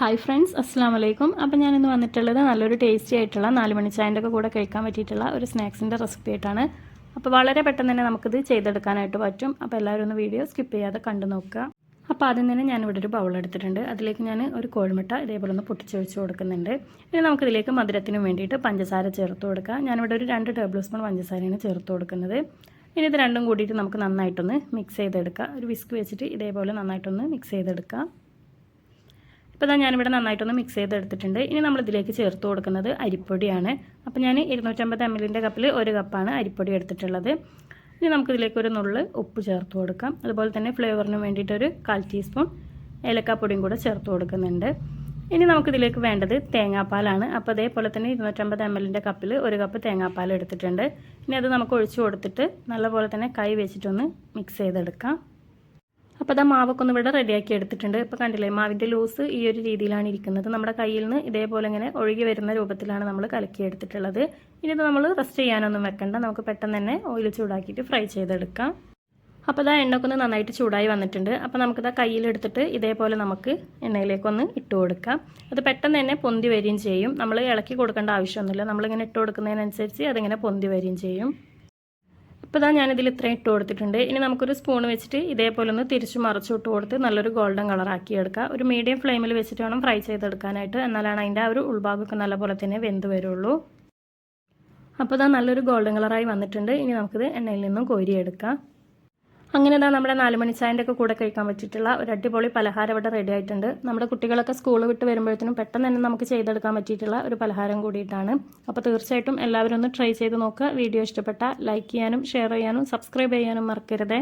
Hi friends അസ്സാം വലൈക്കും അപ്പം ഞാനിന്ന് വന്നിട്ടുള്ളത് നല്ലൊരു ടേസ്റ്റി ആയിട്ടുള്ള നാല് മണി ചായന്റെ ഒക്കെ കൂടെ കഴിക്കാൻ പറ്റിയിട്ടുള്ള ഒരു സ്നാക്സിന്റെ റെസിപ്പി ആയിട്ടാണ്. അപ്പോൾ വളരെ പെട്ടെന്ന് തന്നെ നമുക്കിത് ചെയ്തെടുക്കാനായിട്ട് പറ്റും. അപ്പോൾ എല്ലാവരും ഒന്ന് വീഡിയോ സ്കിപ്പ് ചെയ്യാതെ കണ്ടു നോക്കുക. അപ്പോൾ ആദ്യം തന്നെ ഞാനിവിടെ ഒരു ബൗൾ എടുത്തിട്ടുണ്ട്. അതിലേക്ക് ഞാൻ ഒരു കോഴിമുട്ട ഇതേപോലെ ഒന്ന് പൊട്ടിച്ച് വെച്ച് കൊടുക്കുന്നുണ്ട്. ഇനി നമുക്കിതിലേക്ക് മധുരത്തിന് വേണ്ടിയിട്ട് പഞ്ചസാര ചേർത്ത് കൊടുക്കുക ഞാനിവിടെ ഒരു രണ്ട് ടേബിൾ സ്പൂൺ പഞ്ചസാരയാണ് ചേർത്ത് കൊടുക്കുന്നത്. ഇനി ഇത് രണ്ടും കൂടിയിട്ട് നമുക്ക് നന്നായിട്ടൊന്ന് മിക്സ് ചെയ്തെടുക്കുക ഒരു വിസ്ക് വെച്ചിട്ട് ഇതേപോലെ നന്നായിട്ടൊന്ന് മിക്സ് ചെയ്തെടുക്കുക ഇപ്പോൾ ഇതാ ഞാനിവിടെ നന്നായിട്ടൊന്ന് മിക്സ് ചെയ്തെടുത്തിട്ടുണ്ട്. ഇനി നമ്മൾ ഇതിലേക്ക് ചേർത്ത് കൊടുക്കുന്നത് അരിപ്പൊടിയാണ്. അപ്പോൾ ഞാൻ ഇരുന്നൂറ്റമ്പത് എം എല്ലിന്റെ കപ്പിൽ ഒരു കപ്പാണ് അരിപ്പൊടി എടുത്തിട്ടുള്ളത്. ഇനി നമുക്കിതിലേക്ക് ഒരു നുള്ള് ഉപ്പ് ചേർത്ത് കൊടുക്കാം. അതുപോലെ തന്നെ ഫ്ലേവറിന് വേണ്ടിയിട്ടൊരു കാൽ ടീസ്പൂൺ ഏലക്കാപ്പൊടിയും കൂടെ ചേർത്ത് കൊടുക്കുന്നുണ്ട്. ഇനി നമുക്കിതിലേക്ക് വേണ്ടത് തേങ്ങാപ്പാലാണ്. അപ്പോൾ അതേപോലെ തന്നെ ഇരുന്നൂറ്റമ്പത് എം എല്ലിന്റെ കപ്പിൽ ഒരു കപ്പ് തേങ്ങാപ്പാൽ എടുത്തിട്ടുണ്ട്. ഇനി അത് നമുക്ക് ഒഴിച്ചു കൊടുത്തിട്ട് നല്ലപോലെ തന്നെ കൈ വെച്ചിട്ടൊന്ന് മിക്സ് ചെയ്തെടുക്കാം. അപ്പോൾ അതാ മാവൊക്കെ ഒന്ന് ഇവിടെ റെഡിയാക്കി എടുത്തിട്ടുണ്ട്. ഇപ്പോൾ കണ്ടില്ലേ മാവിന്റെ ലൂസ് ഈ ഒരു രീതിയിലാണ് ഇരിക്കുന്നത്. നമ്മുടെ കയ്യിൽ നിന്ന് ഇതേപോലെ ഇങ്ങനെ ഒഴുകി വരുന്ന രൂപത്തിലാണ് നമ്മൾ കലക്കി എടുത്തിട്ടുള്ളത്. ഇനി ഇത് നമ്മൾ റെസ്റ്റ് ചെയ്യാനൊന്നും വെക്കണ്ട. നമുക്ക് പെട്ടെന്ന് തന്നെ ഓയിൽ ചൂടാക്കിയിട്ട് ഫ്രൈ ചെയ്തെടുക്കാം. അപ്പോൾ ഇതാ ഒക്കെ ഒന്ന് നന്നായിട്ട് ചൂടായി വന്നിട്ടുണ്ട്. അപ്പോൾ നമുക്കിതാ കയ്യിലെടുത്തിട്ട് ഇതേപോലെ നമുക്ക് എണ്ണയിലേക്കൊന്ന് ഇട്ട് കൊടുക്കാം. അത് പെട്ടെന്ന് തന്നെ പൊന്തി വരികയും ചെയ്യും. നമ്മൾ ഇളക്കി കൊടുക്കേണ്ട ആവശ്യമൊന്നുമില്ല. നമ്മളിങ്ങനെ ഇട്ട് കൊടുക്കുന്നതിനനുസരിച്ച് അതിങ്ങനെ പൊന്തി വരികയും ചെയ്യും. ഇപ്പോൾ ഇതാ ഞാനിതിൽ ഇത്രയും ഇട്ട് കൊടുത്തിട്ടുണ്ട്. ഇനി നമുക്കൊരു സ്പൂൺ വെച്ചിട്ട് ഇതേപോലെ ഒന്ന് തിരിച്ച് മറച്ചിട്ട് കൊടുത്ത് നല്ലൊരു ഗോൾഡൻ കളറാക്കി എടുക്കുക ഒരു മീഡിയം ഫ്ലെയിമിൽ വെച്ചിട്ട് വേണം ഫ്രൈ ചെയ്തെടുക്കാനായിട്ട്. എന്നാലാണ് അതിന്റെ ആ ഒരു ഉൾഭാഗമൊക്കെ നല്ലപോലെ തന്നെ വെന്ത് വരുള്ളൂ. അപ്പോൾ ഇതാ നല്ലൊരു ഗോൾഡൻ കളറായി വന്നിട്ടുണ്ട്. ഇനി നമുക്കിത് എണ്ണയിൽ നിന്നും കോരിയെടുക്കാം. അങ്ങനെ ഇതാ നമ്മുടെ നാലുമണി ചായന്റെ ഒക്കെ കൂടെ കഴിക്കാൻ പറ്റിയിട്ടുള്ള ഒരു അടിപൊളി പലഹാരം ഇവിടെ റെഡി ആയിട്ടുണ്ട്. നമ്മുടെ കുട്ടികളൊക്കെ സ്കൂൾ വിട്ട് വരുമ്പോഴത്തേനും പെട്ടെന്ന് തന്നെ നമുക്ക് ചെയ്തെടുക്കാൻ പറ്റിയിട്ടുള്ള ഒരു പലഹാരം കൂടിയിട്ടാണ്. അപ്പോൾ തീർച്ചയായിട്ടും എല്ലാവരും ഒന്ന് ട്രൈ ചെയ്ത് നോക്കുക. വീഡിയോ ഇഷ്ടപ്പെട്ടാൽ ലൈക്ക് ചെയ്യാനും ഷെയർ ചെയ്യാനും സബ്സ്ക്രൈബ് ചെയ്യാനും മറക്കരുതേ.